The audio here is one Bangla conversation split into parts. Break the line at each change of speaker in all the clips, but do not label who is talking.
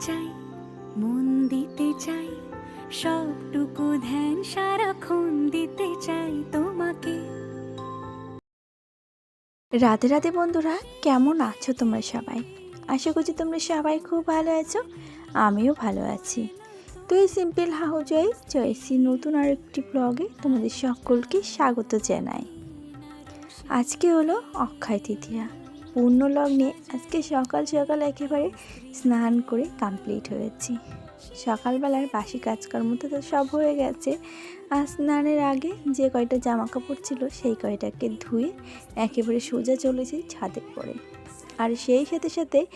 চাই, মন দিতে চাই, সবটুকু ধ্যান সারাক্ষণ দিতে চাই তোমাকে।
রাধে রাধে বন্ধুরা, কেমন আছো তোমরা সবাই? আশা করছি তোমরা সবাই খুব ভালো আছো, আমিও ভালো আছি। তো এই সিম্পল হাউ জয় জয়সি নতুন আর একটি ব্লগে তোমাদের সকলকে স্বাগত জানাই। আজকে হলো অক্ষয় তৃতীয়া। পূর্ণ লগ্নে আজকে সকাল সকাল একেবারে স্নান করে কমপ্লিট হয়েছি। সকালবেলার বাসি কাজকর্ম তো সব হয়ে গেছে। আর স্নানের আগে যে কয়টা জামা কাপড় ছিল সেই কয়টাকে ধুয়ে একেবারে সোজা চলেছি ছাদে পরে। আর সেই সাথে সাথে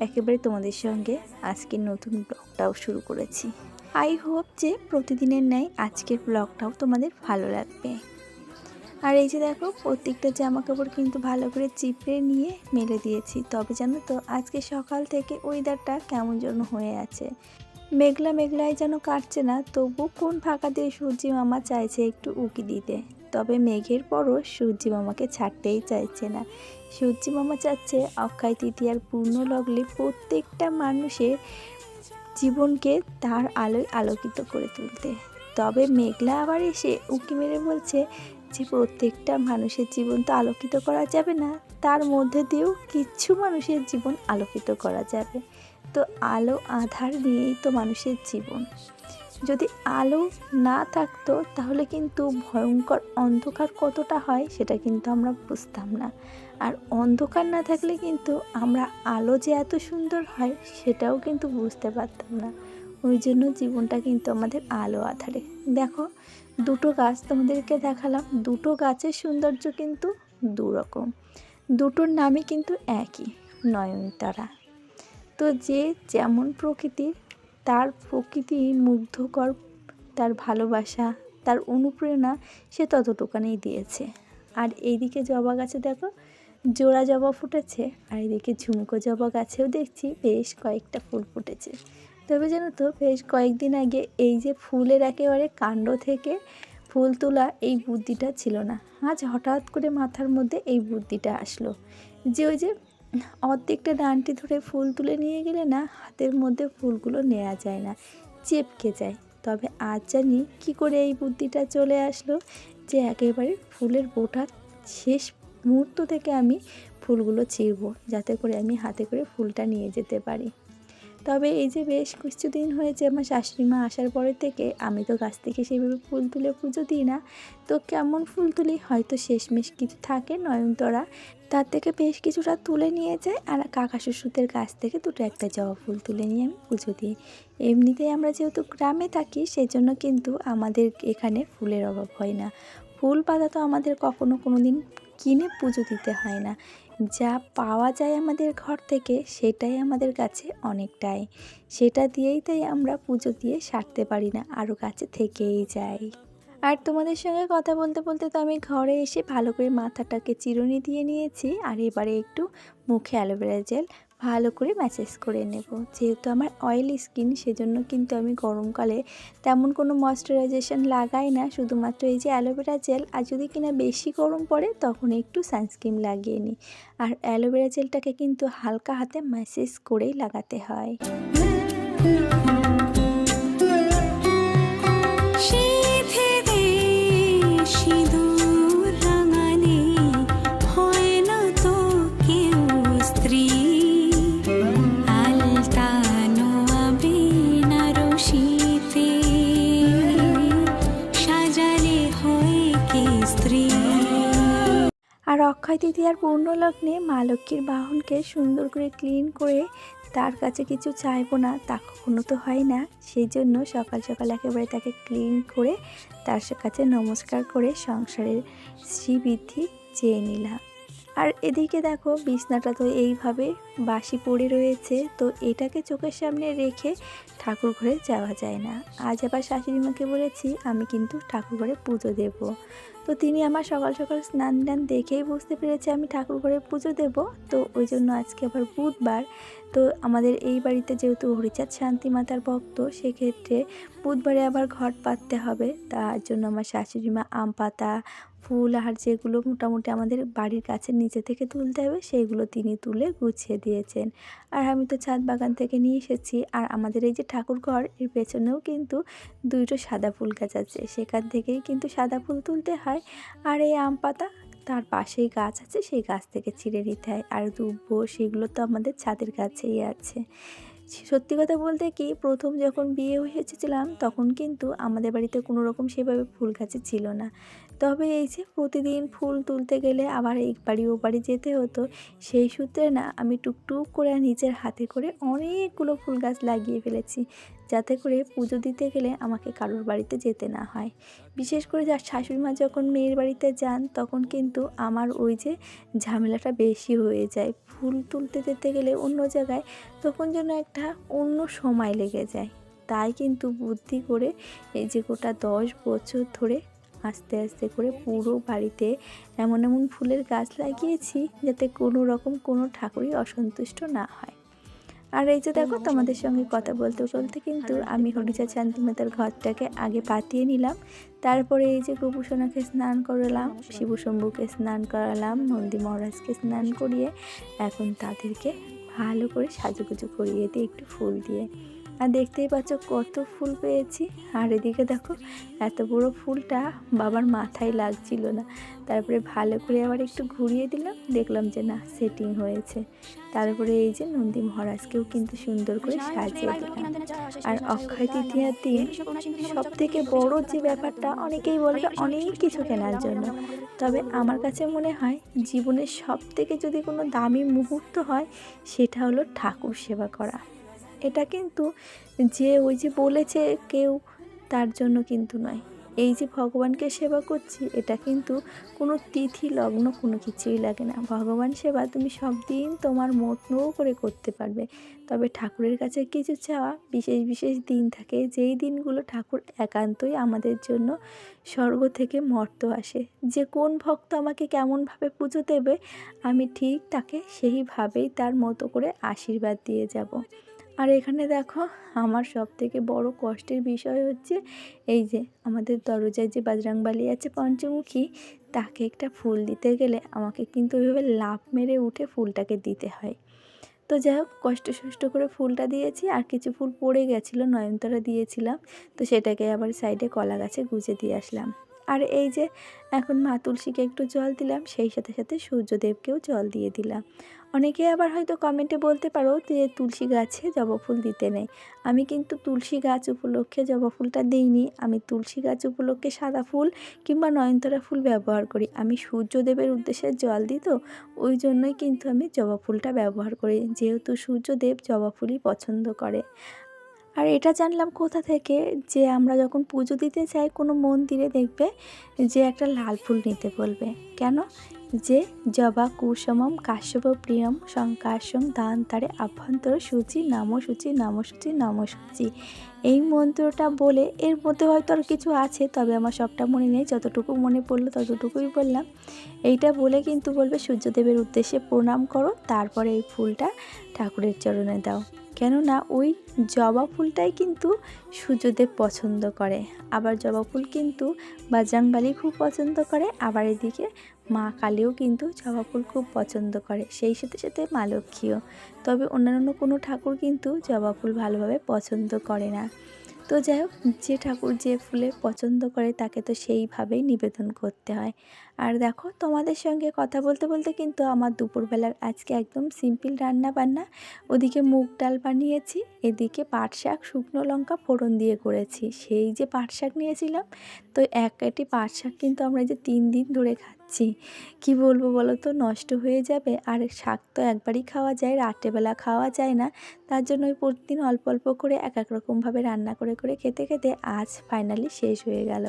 একেবারে তোমাদের সঙ্গে আজকের নতুন ব্লগটাও শুরু করেছি। আই হোপ যে প্রতিদিনের ন্যায় আজকের ব্লগটাও তোমাদের ভালো লাগবে। আর এই যে দেখো, প্রত্যেকটা জামা কাপড় কিন্তু ভালো করে চিপড়ে নিয়ে মেলে দিয়েছি। তবে জানো তো, আজকে সকাল থেকে ওয়েদারটা কেমন যেন হয়ে আছে। মেঘলা মেঘলায় যেন কাটছে না তবু কোন ফাঁকা দিয়ে সূর্যি মামা চাইছে একটু উকি দিতে? তবে মেঘের পরও সূর্যি মামাকে ছাড়তেই চাইছে না। সূর্যি মামা চাচ্ছে অক্ষয় তৃতীয়ার পূর্ণ লগলে প্রত্যেকটা মানুষের জীবনকে তার আলোয় আলোকিত করে তুলতে। তবে মেঘলা আবার এসে উকি মেরে বলছে যে প্রত্যেকটা মানুষের জীবন তো আলোকিত করা যাবে না, তার মধ্যে দিয়েও কিছু মানুষের জীবন আলোকিত করা যাবে। তো আলো আধার নিয়েই তো মানুষের জীবন। যদি আলো না থাকতো, তাহলে কিন্তু ভয়ঙ্কর অন্ধকার কতটা হয় সেটা কিন্তু আমরা বুঝতাম না। আর অন্ধকার না থাকলে কিন্তু আমরা আলো যে এত সুন্দর হয়, সেটাও কিন্তু বুঝতে পারতাম না। ওই জন্য জীবনটা কিন্তু আমাদের আলো আধারে। দেখো, দুটো গাছ তোমাদেরকে দেখালাম। দুটো গাছের সৌন্দর্য কিন্তু দু রকম দুটোর নামই কিন্তু একই, নয়নতারা। তো যে যেমন প্রকৃতির, তার প্রকৃতি মুগ্ধকর, তার ভালোবাসা, তার অনুপ্রেরণা সে ততটুকানেই দিয়েছে। আর এইদিকে জবা গাছে দেখো, জোড়া জবা ফুটেছে। আর এদিকে ঝুমকো জবা গাছেও দেখছি বেশ কয়েকটা ফুল ফুটেছে। তবে জানো তো, বেশ কয়েকদিন আগে এই যে ফুলের একেবারে কাণ্ড থেকে ফুল তোলা এই বুদ্ধিটা ছিল না। আজ হঠাৎ করে মাথার মধ্যে এই বুদ্ধিটা আসলো। যে ওই যে অর্ধেকটা ডানটি ধরে ফুল তুলে নিয়ে গেলে না, হাতের মধ্যে ফুলগুলো নেওয়া যায় না, চেপকে যায়। তবে আজ জানি কি করে এই বুদ্ধিটা চলে আসলো যে একেবারে ফুলের বোটার শেষ মুহূর্ত থেকে আমি ফুলগুলো ছিঁড়বো, যাতে করে আমি হাতে করে ফুলটা নিয়ে যেতে পারি। তবে এই যে বেশ কিছুদিন হয়েছে আমার শাশুড়ি মা আসার পরে থেকে, আমি তো গাছ থেকে সেইভাবে ফুল তুলে পুজো দিই না। তো কেমন ফুল তুলি? হয়তো শেষমেশ কিছু থাকে নয়নতরা। তার থেকে বেশ কিছুটা তুলে নিয়ে যায় আর কাকা শ্বশুরদের গাছ থেকে দুটো একটা জবা ফুল তুলে নিয়ে আমি পুজো দিই। এমনিতেই আমরা যেহেতু গ্রামে থাকি সেই জন্য কিন্তু আমাদের এখানে ফুলের অভাব হয় না। ফুল পাতা তো আমাদের কখনো কোনো দিন কিনে পুজো দিতে হয় না। যা পাওয়া যায় আমাদের ঘর থেকে সেটাই আমাদের কাছে অনেকটাই। সেটা দিয়েই তাই আমরা পুজো দিয়ে সারতে পারি না আরও কাছে থেকেই যাই। আর তোমাদের সঙ্গে কথা বলতে বলতে তো আমি ঘরে এসে ভালো করে মাথাটাকে চিরুনি দিয়ে নিয়েছি, আর এবারে একটু মুখে অ্যালোভেরা জেল ভালো করে ম্যাসেজ করে নেব। যেহেতু আমার অয়েলি স্কিন সেজন্য কিন্তু আমি গরমকালে তেমন কোনো ময়শ্চারাইজেশন লাগাই না। শুধুমাত্র এই যে অ্যালোভেরা জেল আর যদি কিনা বেশি গরম পড়ে, তখন একটু সানস্ক্রিন লাগিয়ে নিই। আর অ্যালোভেরা জেলটাকে কিন্তু হালকা হাতে ম্যাসেজ করেই লাগাতে হয়। আর অক্ষয় তৃতীয়ার পূর্ণ লগ্নে মা লক্ষ্মীর বাহনকে সুন্দর করে ক্লিন করে তার কাছে কিছু চাইব না, তা কখনো তো হয় না। সেই জন্য সকাল সকাল একেবারে তাকে ক্লিন করে তার কাছে নমস্কার করে সংসারের শ্রীবৃদ্ধি চেয়ে নিলাম। আর এদিকে দেখো, বিছনাটা তো এইভাবে বাসি পড়ে রয়েছে, তো এটাকে চোখের সামনে রেখে ঠাকুর ঘরে যাওয়া যায় না। আজ আবার শাশুড়ি মাকে বলেছি, আমি কিন্তু ঠাকুর ঘরে পুজো দেবো। তো তিনি আমার সকাল সকাল স্নান টান দেখেই বুঝতে পেরেছে আমি ঠাকুর ঘরে পুজো দেব। তো ওই জন্য আজকে আবার বুধবার তো আমাদের এই বাড়িতে যেহেতু হরিচাঁদ শান্তি মাতার ভক্ত, সেক্ষেত্রে বুধবারে আবার ঘট পাততে হবে। তার জন্য আমার শাশুড়ি মা আম পাতা, ফুল আর যেগুলো মোটামুটি আমাদের বাড়ির গাছের নিচে থেকে তুলতে হবে সেইগুলো তিনি তুলে গুছিয়ে দিয়েছেন। আর আমি তো ছাদ বাগান থেকে নিয়ে এসেছি। আর আমাদের এই যে ঠাকুর ঘর, এর পেছনেও কিন্তু দুইটো সাদা ফুল গাছ আছে। সেখান থেকেই কিন্তু সাদা ফুল তুলতে হয়। আর এই আম পাতা তার পাশেই গাছ আছে, সেই গাছ থেকে ছিঁড়ে নিতে হয়। আর দুব্বো, সেগুলো তো আমাদের ছাদের কাছেই আছে। সত্যি কথা বলতে কি, প্রথম যখন বিয়ে হয়ে এসেছিলাম তখন কিন্তু আমাদের বাড়িতে কোনো রকম সেভাবে ফুল গাছ ছিল না। তবে এই যে প্রতিদিন ফুল তুলতে গেলে আবার এই বাড়ি ও বাড়ি যেতে হতো, সেই সূত্রে না আমি টুকটুক করে নিজের হাতে করে অনেকগুলো ফুল গাছ লাগিয়ে ফেলেছি। যাতে করে পুজো দিতে গেলে আমাকে কারোর বাড়িতে যেতে না হয়। বিশেষ করে যার শাশুড়ি মা যখন মেয়ের বাড়িতে যান, তখন কিন্তু আমার ওই যে ঝামেলাটা বেশি হয়ে যায়। ফুল তুলতে যেতে গেলে অন্য জায়গায় তখন যেন একটা অন্য সময় লেগে যায়। তাই কিন্তু বুদ্ধি করে এই যে গোটা দশ বছর ধরে আস্তে আস্তে করে পুরো বাড়িতে এমন এমন ফুলের গাছ লাগিয়েছি, যাতে কোনো রকম কোনো ঠাকুরই অসন্তুষ্ট না হয়। আর এই যে দেখো, তোমাদের সঙ্গে কথা বলতে বলতে কিন্তু আমি হরিচা চান্তিমাতার ঘরটাকে আগে পাতিয়ে নিলাম। তারপরে এই যে গোপুসোনাকে স্নান করালাম শিবশম্ভুকে স্নান করালাম, নন্দী মহারাজকে স্নান করিয়ে এখন তাদেরকে ভালো করে সাজুগুজু করিয়ে দিই একটু ফুল দিয়ে আর দেখতেই পাচ্ছ কত ফুল পেয়েছি। আর এদিকে দেখো এত বড় ফুলটা বাবার মাথায় লাগছিল না। তারপরে ভালো করে আবার একটু ঘুরিয়ে দিলাম দেখলাম যে না সেটিং হয়েছে। তারপরে এই যে নন্দী মহারাজকেও কিন্তু সুন্দর করে সাজিয়ে দিলাম। আর অক্ষয় তৃতীয়ার দিন সব থেকে বড় যে ব্যাপারটা অনেকেই বলবে অনেক কিছু কেনার জন্য। তবে আমার কাছে মনে হয় জীবনের সব থেকে যদি কোনো দামি মুহূর্ত হয় সেটা হলো ঠাকুর সেবা করা। এটা কিন্তু যে ওই যে বলেছে কেউ, তার জন্য কিন্তু নয়। এই যে ভগবানকে সেবা করছি, এটা কিন্তু কোনো তিথি, লগ্ন কোনো কিছুই লাগে না। ভগবান সেবা তুমি সব দিন তোমার মতো করে করতে পারবে। তবে ঠাকুরের কাছে কিছু চাওয়া, বিশেষ বিশেষ দিন থাকে, যেই দিনগুলো ঠাকুর একান্তই আমাদের জন্য স্বর্গ থেকে মর্ত আসে। যে কোন ভক্ত আমাকে কেমনভাবে পুজো দেবে, আমি ঠিক তাকে সেইভাবেই তার মতো করে আশীর্বাদ দিয়ে যাব। আর এখানে দেখো, আমার সব থেকে বড় কষ্টের বিষয় হচ্ছে, এই যে আমাদের দরজায় যে বাজরাংবালি আছে পঞ্চমুখী, তাকে একটা ফুল দিতে গেলে আমাকে কিন্তু ওইভাবে লাভ মেরে উঠে ফুলটাকে দিতে হয়। তো যাই হোক, কষ্ট সষ্ট করে ফুলটা দিয়েছি, আর কিছু ফুল পড়ে গেছিল, নয়নতারা দিয়েছিলাম, তো সেটাকে আবার সাইডে কলা গাছে গুজে দিয়ে আসলাম। আর এই যে এখন মা তুলসীকে একটু জল দিলাম, সেই সাথে সাথে সূর্যদেবকেও জল দিয়ে দিলাম। অনেকে আবার হয়তো কমেন্টে বলতে পারো যে তুলসী গাছে জবা ফুল দিতে নেই। আমি কিন্তু তুলসী গাছ উপলক্ষে জবা ফুলটা দিইনি। আমি তুলসী গাছ উপলক্ষে সাদা ফুল কিংবা নয়নতারা ফুল ব্যবহার করি। আমি সূর্যদেবের উদ্দেশ্যে জল দিই তো, ওই জন্যই কিন্তু আমি জবা ফুলটা ব্যবহার করি। যেহেতু সূর্যদেব জবা ফুলই পছন্দ করে। আর এটা জানলাম কোথা থেকে যে আমরা যখন পুজো দিতে চাই কোনো মন্দিরে দেখবে যে একটা লাল ফুল নিতে বলবে। কেন? যে জবা, কুসমম, কাশ্যপ, প্রিয়ম শঙ্কাশং দান, তারে, আভ্যন্তর, সূচি, নাম সূচি নাম সূচি নাম সূচি। এই মন্ত্রটা বলে এর মধ্যে হয়তো আর কিছু আছে, তবে আমার সবটা মনে নেই। যতটুকু মনে পড়ল ততটুকুই বললাম। এইটা বলে কিন্তু বলবে সূর্যদেবের উদ্দেশ্যে প্রণাম করো, তারপরে এই ফুলটা ঠাকুরের চরণে দাও। কেননা ওই জবা ফুলটাই কিন্তু সূর্যদেব পছন্দ করে। আবার জবা ফুল কিন্তু বাজরাংবালি খুব পছন্দ করে, আবার এদিকে মা কালীও কিন্তু জবা ফুল খুব পছন্দ করে, সেই সাথে সাথে মা লক্ষ্মীও। তবে অন্যান্য কোনো ঠাকুর কিন্তু জবা ফুল ভালোভাবে পছন্দ করে না। তো যাই হোক, যে ঠাকুর যে ফুলে পছন্দ করে তাকে তো সেইভাবেই নিবেদন করতে হয়। আর দেখো, তোমাদের সঙ্গে কথা বলতে বলতে কিন্তু আমার দুপুরবেলার আজকে একদম সিম্পল রান্না বান্না ওদিকে মুগ ডাল বানিয়েছি, এদিকে পাট শাক, শুকনো লঙ্কা ফোড়ন দিয়ে করেছি। সেই যে পাট শাক নিয়েছিলাম, তো এক কাটি পাট শাক কিন্তু আমরা যে তিন দিন ধরে খাচ্ছি কি বলব বলো তো নষ্ট হয়ে যাবে। আর শাক তো একবারই খাওয়া যায়, রাত্রেবেলা খাওয়া যায় না। তার জন্য ওই প্রতিদিন অল্প অল্প করে এক এক রকমভাবে রান্না করে করে খেতে খেতে আজ ফাইনালি শেষ হয়ে গেল।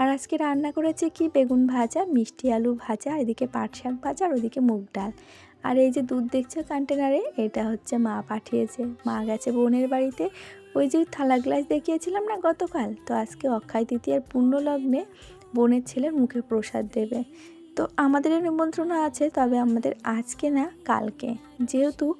আর আজকে রান্না করেছে কি? বেগুন ভাজা, মিষ্টি আলু ভাজা, এদিকে পাট শাক ভাজা, আর ওদিকে মুগ ডাল। আর এই যে দুধ দেখছ কন্টেনারে এটা হচ্ছে মা পাঠিয়েছে। মা গেছে বোনের বাড়িতে। ওই যে থালা গ্লাস দেখিয়েছিলাম না গতকাল? তো আজকে অক্ষয় তৃতীয়ার পূর্ণ লগ্নে বোনের ছেলের মুখে প্রসাদ দেবে। তো আমাদের নিমন্ত্রণ আছে, তবে আমাদের আজকে না, কালকে। যেহেতু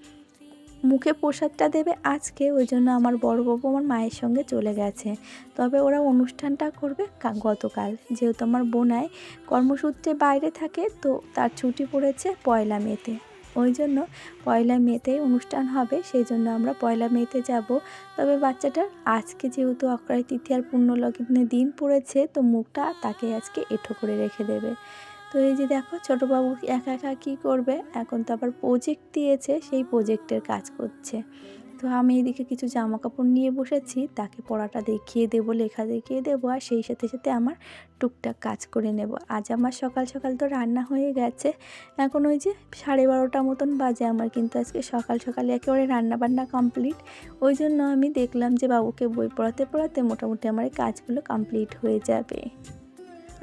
মুখে প্রসাদটা দেবে আজকে, ওই জন্য আমার বড় বাবু আমার মায়ের সঙ্গে চলে গেছে। তবে ওরা অনুষ্ঠানটা করবে গতকাল। যেহেতু আমার বোনায় কর্মসূত্রে বাইরে থাকে, তো তার ছুটি পড়েছে পয়লা মেতে। ওই জন্য পয়লা মেতেই অনুষ্ঠান হবে, সেই জন্য আমরা পয়লা মেতে যাব। তবে বাচ্চাটার আজকে যেহেতু অক্ষয় তৃতীয়ার পূর্ণ লগ্নে দিন পড়েছে, তো মুখটা তাকে আজকে এঁঠো করে রেখে দেবে। তো এই যে দেখো, ছোটোবাবু একা একা কী করবে? এখন তো আবার প্রজেক্ট দিয়েছে, সেই প্রজেক্টের কাজ করছে। তো আমি এদিকে কিছু জামা কাপড় নিয়ে বসেছি, তাকে পড়াটা দেখিয়ে দেবো, লেখা দেখিয়ে দেবো, আর সেই সাথে সাথে আমার টুকটাক কাজ করে নেব। আজ আমার সকাল সকাল তো রান্না হয়ে গেছে। এখন ওই যে সাড়ে বারোটা মতন বাজে আমার, কিন্তু আজকে সকাল সকালে একেবারে রান্না বান্না কমপ্লিট। ওই জন্য আমি দেখলাম যে বাবুকে বই পড়াতে পড়াতে মোটামুটি আমার কাজগুলো কমপ্লিট হয়ে যাবে।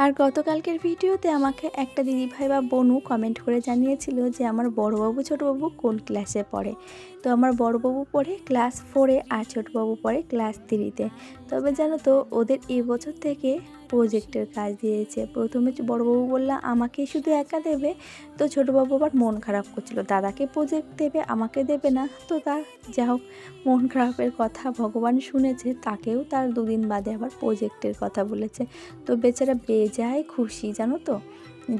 আর গতকালকের ভিডিওতে আমাকে একটা দিদিভাই বা বনু কমেন্ট করে জানিয়েছিল যে আমার বড়বাবু, ছোটোবাবু কোন ক্লাসে পড়ে? তো আমার বড়বাবু পড়ে ক্লাস ফোরে আর ছোটোবাবু পড়ে ক্লাস থ্রিতে তবে জানো তো, ওদের এবছর থেকে প্রজেক্টের কাজ দিয়েছে। প্রথমে বড়বাবু বললাম আমাকে শুধু একা দেবে? তো ছোটোবাবু আবার মন খারাপ করছিল। দাদাকে প্রজেক্ট দেবে, আমাকে দেবে না? তো তার, যা হোক, মন খারাপের কথা ভগবান শুনেছে, তাকেও তার দুদিন বাদে আবার প্রজেক্টের কথা বলেছে। তো বেচারা বেজায় খুশি, জানো তো?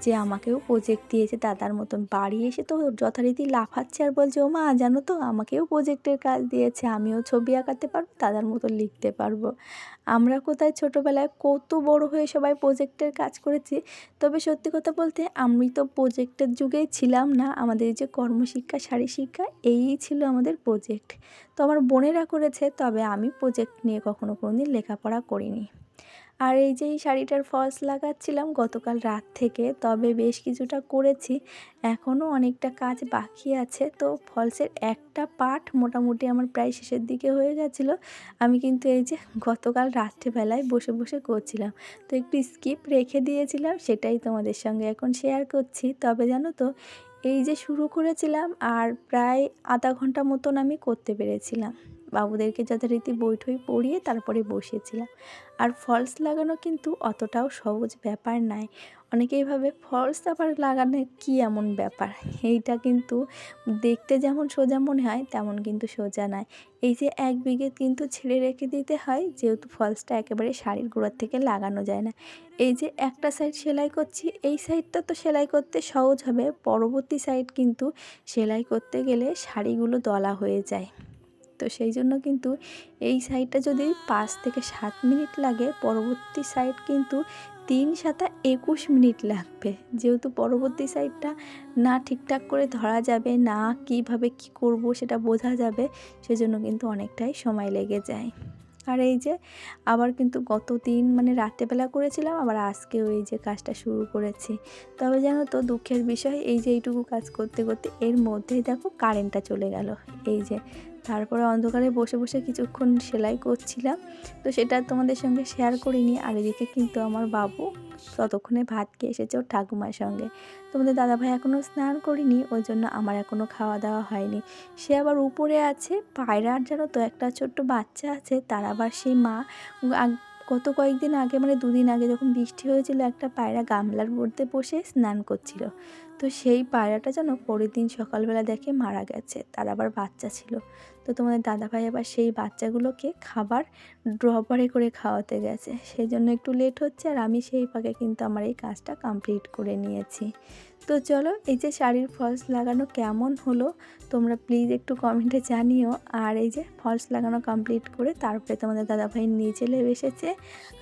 যে আমাকেও প্রজেক্ট দিয়েছে, দাদার মতন বাড়ি এসে তো যথারীতি লাফাচ্ছে আর বলছে ও মা জানো তো, আমাকেও প্রজেক্টের কাজ দিয়েছে, আমিও ছবি আঁকাতে পারব, দাদার মতন লিখতে পারব। আমরা কোথায় ছোটোবেলায় কত বড় হয়ে সবাই প্রজেক্টের কাজ করেছি, তবে সত্যি কথা বলতে আমি তো প্রজেক্টের যুগেই ছিলাম না, আমাদের যে কর্মশিক্ষা শারী শিক্ষা, এই ছিল আমাদের প্রজেক্ট তো আমার বোনেরা করেছে, তবে আমি প্রজেক্ট নিয়ে কখনো কোনো দিন লেখাপড়া করিনি। আর এই যে এই শাড়িটার ফলস লাগাচ্ছিলাম গতকাল রাত থেকে, তবে বেশ কিছুটা করেছি। এখনও অনেকটা কাজ বাকি আছে। তো ফলসের একটা পার্ট মোটামুটি আমার প্রায় শেষের দিকে হয়ে গেছিল। আমি কিন্তু এই যে গতকাল রাত্রেবেলায় বসে বসে করছিলাম। তো একটু স্কিপ রেখে দিয়েছিলাম, সেটাই তোমাদের সঙ্গে এখন শেয়ার করছি। তবে জানো তো, এই যে শুরু করেছিলাম আর প্রায় আধা ঘণ্টা মতন আমি করতে পেরেছিলাম। বাবুদেরকে যথারীতি বইঠই পড়িয়ে তারপরে বসিয়েছিলাম আর ফলস লাগানো কিন্তু অতটাও সহজ ব্যাপার নয়। অনেকেই ভাবে ফলস আবার লাগানো কী এমন ব্যাপার? এইটা কিন্তু দেখতে যেমন সোজা মনে হয়, তেমন কিন্তু সোজা নয়। এই যে এক বিঘে কিন্তু ছেড়ে রেখে দিতে হয়, যেহেতু ফলসটা একেবারে শাড়ির গোড়ার থেকে লাগানো যায় না। এই যে একটা সাইড সেলাই করছি, এই সাইডটা তো সেলাই করতে সহজ হবে। পরবর্তী সাইড কিন্তু সেলাই করতে গেলে শাড়িগুলো দলা হয়ে যায়। তো সেই জন্য কিন্তু এই সাইডটা যদি পাঁচ থেকে সাত মিনিট লাগে, পরবর্তী সাইড কিন্তু তিন সাতা একুশ মিনিট লাগবে। যেহেতু পরবর্তী সাইডটা না ঠিকঠাক করে ধরা যাবে, না কীভাবে কি করব সেটা বোঝা যাবে, সেজন্য কিন্তু অনেকটাই সময় লেগে যায়। আর এই যে আবার কিন্তু গত দিন মানে রাত্রেবেলা করেছিলাম, আবার আজকেও এই যে কাজটা শুরু করেছি। তবে জানো তো দুঃখের বিষয়, এই যে এইটুকু কাজ করতে করতে এর মধ্যেই দেখো কারেন্টটা চলে গেল। এই যে তারপরে অন্ধকারে বসে বসে কিছুক্ষণ সেলাই করছিলাম। তো সেটা তোমাদের সঙ্গে শেয়ার করিনি। আর এদিকে কিন্তু আমার বাবু ততক্ষণে ভাত খেয়ে এসেছে ওর ঠাকুমার সঙ্গে। তোমাদের দাদাভাই এখনও স্নান করিনি, ওই জন্য আমার এখনও খাওয়া দাওয়া হয়নি। সে আবার উপরে আছে পায়রার জানো তো, একটা ছোট্ট বাচ্চা আছে, তার আবার সেই মা। গত কয়েকদিন আগে মানে দুদিন আগে যখন বৃষ্টি হয়েছিল, একটা পায়রা গামলার মধ্যে বসে স্নান করছিল। তো সেই পায়রাটা যেন পরের দিন সকালবেলা দেখে মারা গেছে। তার আবার বাচ্চা ছিল। তো তোমাদের দাদাভাই আবার সেই বাচ্চাগুলোকে খাবার ড্রপারে করে খাওয়াতে গেছে। সেই জন্য একটু লেট হচ্ছে আর আমি সেই ফাঁকে কিন্তু আমার এই কাজটা কমপ্লিট করে নিয়েছি। তো চলো, এই যে শাড়ির ফলস লাগানো কেমন হলো তোমরা প্লিজ একটু কমেন্টে জানিও। আর এই যে ফলস লাগানো কমপ্লিট করে তারপরে তোমাদের দাদাভাই নিচে লেবে এসেছে।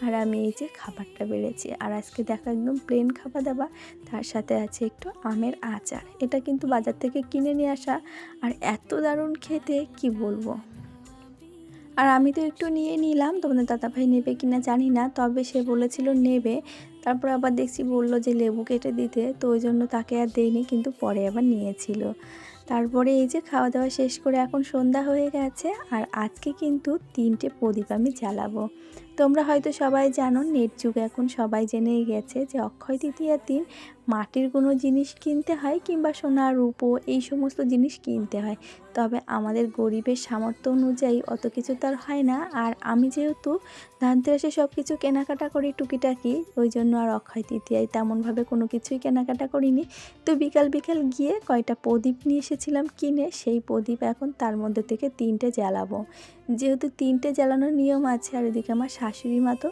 আর আমি এই যে খাবারটা বেড়েছি। আর আজকে দেখো একদম প্লেন খাবার দাবার। তার সাথে আছে একটু আমের আচার। এটা কিন্তু বাজার থেকে কিনে নিয়ে আসা। আর এত দারুণ খেতে, কি বলব? আর আমি তো একটু নিয়ে নিলাম। তোমাদের দাদাভাই নেবে কিনা জানি না, তবে সে বলেছিল নেবে। তারপর আবার দেখছি বলল যে লেবু কেটে দিতে, তো ওই জন্য তাকে আর দেয়নি, কিন্তু পরে আবার নিয়েছিল। তারপরে এই যে খাওয়া দাওয়া শেষ করে এখন সন্ধ্যা হয়ে গেছে। আর আজকে কিন্তু তিনটে প্রদীপ আমি জ্বালাবো। তোমরা হয়তো সবাই জানো, নেট যুগ এখন সবাই জেনেই গেছে যে অক্ষয় তৃতীয়ার দিন মাটির কোনো জিনিস কিনতে হয় কিংবা সোনা রূপো, এই সমস্ত জিনিস কিনতে হয়। তবে আমাদের গরিবের সামর্থ্য অনুযায়ী অত কিছু তার হয় না। আর আমি যেহেতু ধানতেরাসে সব কিছু কেনাকাটা করি টুকিটাকি, ওই জন্য আর অক্ষয় তৃতীয়ায় তেমনভাবে কোনো কিছুই কেনাকাটা করিনি। তো বিকাল বিকাল গিয়ে কয়টা প্রদীপ নিয়ে এসেছিলাম কিনে, সেই প্রদীপ এখন তার মধ্যে থেকে তিনটে জ্বালাবো। যেহেতু তিনটে জ্বালানোর নিয়ম আছে আর এদিকে আমার শাশুড়ি মা তো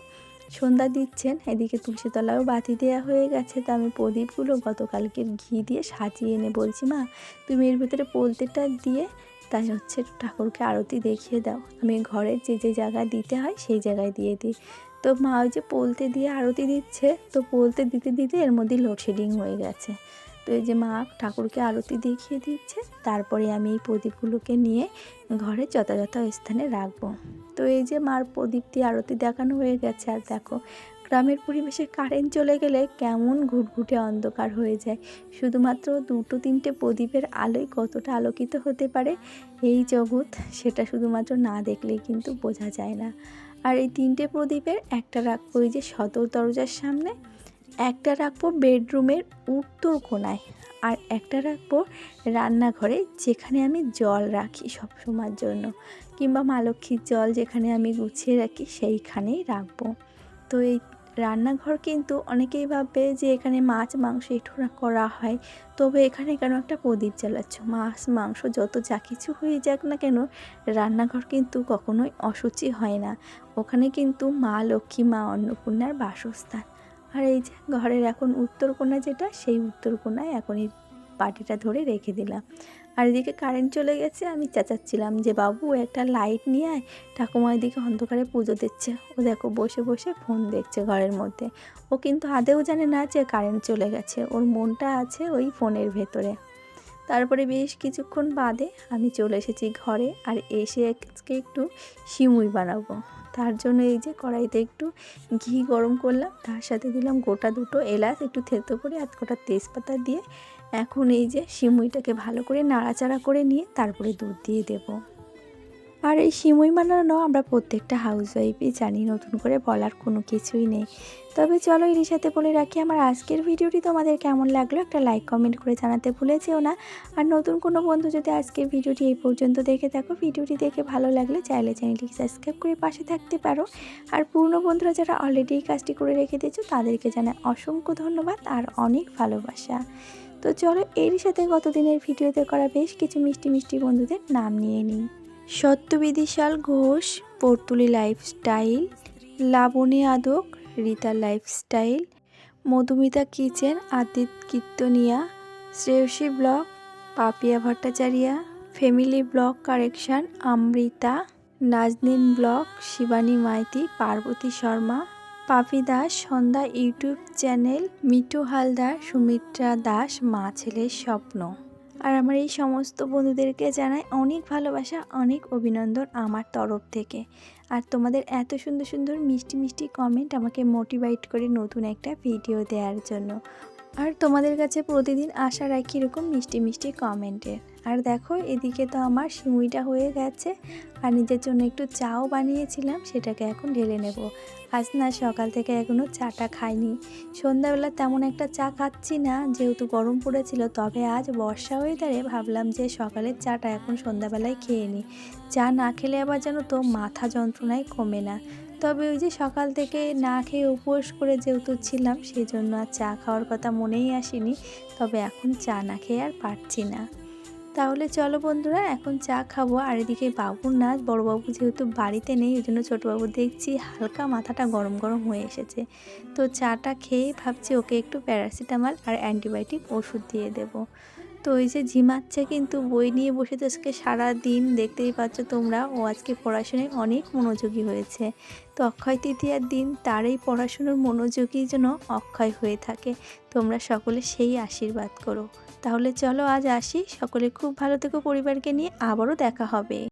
সন্ধ্যা দিচ্ছেন, এদিকে তুলসীতলাও বাতি দেওয়া হয়ে গেছে, তো আমি প্রদীপগুলো গতকালকের ঘি দিয়ে সাজিয়ে এনে বলছি, মা, তুমি এর ভিতরে পোলতেটা দিয়ে তাই হচ্ছে ঠাকুরকে আরতি দেখিয়ে দাও। আমি ঘরের যে যে জায়গায় দিতে হয় সেই জায়গায় দিয়ে দিই। তো মা ওই যে পোলতে দিয়ে আরতি দিচ্ছে, তো পোলতে দিতে দিতে এর মধ্যে লোডশেডিং হয়ে গেছে। তো এই যে মা ঠাকুরকে আরতি দেখিয়ে দিচ্ছে, তারপরে আমি এই প্রদীপগুলোকে নিয়ে ঘরে যথাযথ স্থানে রাখব। তো এই যে মার প্রদীপ দিয়ে আরতি দেখানো হয়ে গেছে, আর দেখো গ্রামের পরিবেশে কারেন্ট চলে গেলে কেমন ঘুটঘুটে অন্ধকার হয়ে যায়। শুধুমাত্র দুটো তিনটে প্রদীপের আলোয় কতটা আলোকিত হতে পারে এই জগৎ সেটা শুধুমাত্র না দেখলেই কিন্তু বোঝা যায় না। আর এই তিনটে প্রদীপের একটা রাখব ওই যে সদর দরজার সামনে। একটা রাখব বেডরুমের উত্তর কোনায় আর একটা রাখব রান্নাঘরে যেখানে আমি জল রাখি সব সময়ের জন্য কিংবা মা লক্ষ্মীর জল যেখানে আমি গুছিয়ে রাখি সেইখানেই রাখব। তো এই রান্নাঘর কিন্তু অনেকেই ভাববে যে এখানে মাছ মাংস একটু করা হয়, তবে এখানে কেন একটা প্রদীপ জ্বালাচ্ছ? মাছ মাংস যত যা কিছু হয়ে যাক না কেন রান্নাঘর কিন্তু কখনোই অসুচি হয় না। ওখানে কিন্তু মা লক্ষ্মী, মা অন্নপূর্ণার বাসস্থান। আর এই যে ঘরের এখন উত্তর কোণা যেটা, সেই উত্তর কোণায় এখন এই বাটিটা ধরে রেখে দিলাম। আর এদিকে কারেন্ট চলে গেছে, আমি চেঁচাচ্ছিলাম যে, বাবু, একটা লাইট নিয়ে আয়। ঠাকুমা এদিকে অন্ধকারে পুজো দিচ্ছে। ও দেখো বসে বসে ফোন দেখছে ঘরের মধ্যে। ও কিন্তু আদেও জানে না যে কারেন্ট চলে গেছে। ওর মনটা আছে ওই ফোনের ভেতরে। তারপরে বেশ কিছুক্ষণ বাদে আমি চলে এসেছি ঘরে। আর এসে আজকে একটু সিমুই বানাবো। তার জন্য এই যে কড়াইতে একটু ঘি গরম করলাম, তার সাথে দিলাম গোটা দুটো এলাচ, একটু থেতো করে আর গোটা তেজপাতা দিয়ে এখন এই যে সিমুইটাকে ভালো করে নাড়াচাড়া করে নিয়ে তারপরে দুধ দিয়ে দেব। আর এই সিমুই বানানো আমরা প্রত্যেকটা হাউস ওয়াইফই জানি, নতুন করে বলার কোনো কিছুই নেই। তবে চলো এর সাথে বলে রাখি, আমার আজকের ভিডিওটি তোমাদের কেমন লাগল একটা লাইক কমেন্ট করে জানাতে ভুলে যেও না। আর নতুন কোনো বন্ধু যদি আজকের ভিডিওটি এই পর্যন্ত দেখে থাকো, ভিডিওটি দেখে ভালো লাগলে চাইলে চ্যানেলটিকে সাবস্ক্রাইব করে পাশে থাকতে পারো। আর পুরনো বন্ধুরা যারা অলরেডি এই কাজটি করে রেখে দিয়েছ, তাদেরকে জানায় অসংখ্য ধন্যবাদ আর অনেক ভালোবাসা। তো চলো এরই সাথে গতদিনের ভিডিওতে করা বেশ কিছু মিষ্টি মিষ্টি বন্ধুদের নাম নিয়ে নিই। সত্যবিদিশাল Ghosh, পর্তুলি lifestyle, Labani Adak, Rita lifestyle, Madhumita kitchen, Adit Kirtania, Shreyasi blog Papiya Bhattacharya, family blog correction Amrita Nazneen blog Shibani Maity, Parbati Sharma, Papi Das, Sandhya YouTube channel Mitu Haldar, Sumitra Das, মা ছেলের স্বপ্ন। আর আমার এই সমস্ত বন্ধুদেরকে জানাই অনেক ভালোবাসা, অনেক অভিনন্দন আমার তরফ থেকে। আর তোমাদের এত সুন্দর সুন্দর মিষ্টি মিষ্টি কমেন্ট আমাকে মোটিভেট করে নতুন একটা ভিডিও দেওয়ার জন্য। আর তোমাদের কাছে প্রতিদিন আশা রাখি এরকম মিষ্টি মিষ্টি কমেন্টের আর দেখো, এদিকে তো আমার সিমুইটা হয়ে গেছে, আর নিজের জন্য একটু চাও বানিয়েছিলাম, সেটাকে এখন ঢেলে নেব। আজ না, সকাল থেকে এখনও চাটা খাইনি। সন্ধ্যাবেলা তেমন একটা চা খাচ্ছি না, যেহেতু গরম পড়েছিল, তবে আজ বর্ষা হয়ে ওয়েদারে ভাবলাম যে সকালের চাটা এখন সন্ধ্যাবেলায় খেয়ে নিই চা না খেলে আবার যেন তো মাথা যন্ত্রণায় কমে না। তবে ওই যে সকাল থেকে না খেয়ে উপোস করে যেহেতু ছিলাম সেই জন্য আর চা খাওয়ার কথা মনেই আসেনি। তবে এখন চা না খেয়ে আর পারছি না। তাহলে চলো বন্ধুরা, এখন চা খাব। আর এদিকে বাবুর নাচ বড়োবাবু যেহেতু বাড়িতে নেই ওই জন্য ছোটোবাবু দেখছি হালকা মাথাটা গরম গরম হয়ে এসেছে। তো চাটা খেয়ে ভাবছি ওকে একটু প্যারাসিটামল আর অ্যান্টিবায়োটিক ওষুধ দিয়ে দেবো। তো ওই যে ঝিমাচ্ছে কিন্তু বই নিয়ে বসে তো আজকে সারাদিন দেখতেই পাচ্ছ তোমরা। ও আজকে পড়াশোনায় অনেক মনোযোগী হয়েছে। তো অক্ষয় তৃতীয়ার দিন তার এই পড়াশুনোর মনোযোগী যেন অক্ষয় হয়ে থাকে। তোমরা সকলে সেই আশীর্বাদ করো। তাহলে চলো আজ আসি। সকলে খুব ভালো থেকো পরিবারকে নিয়ে। আবারও দেখা হবে।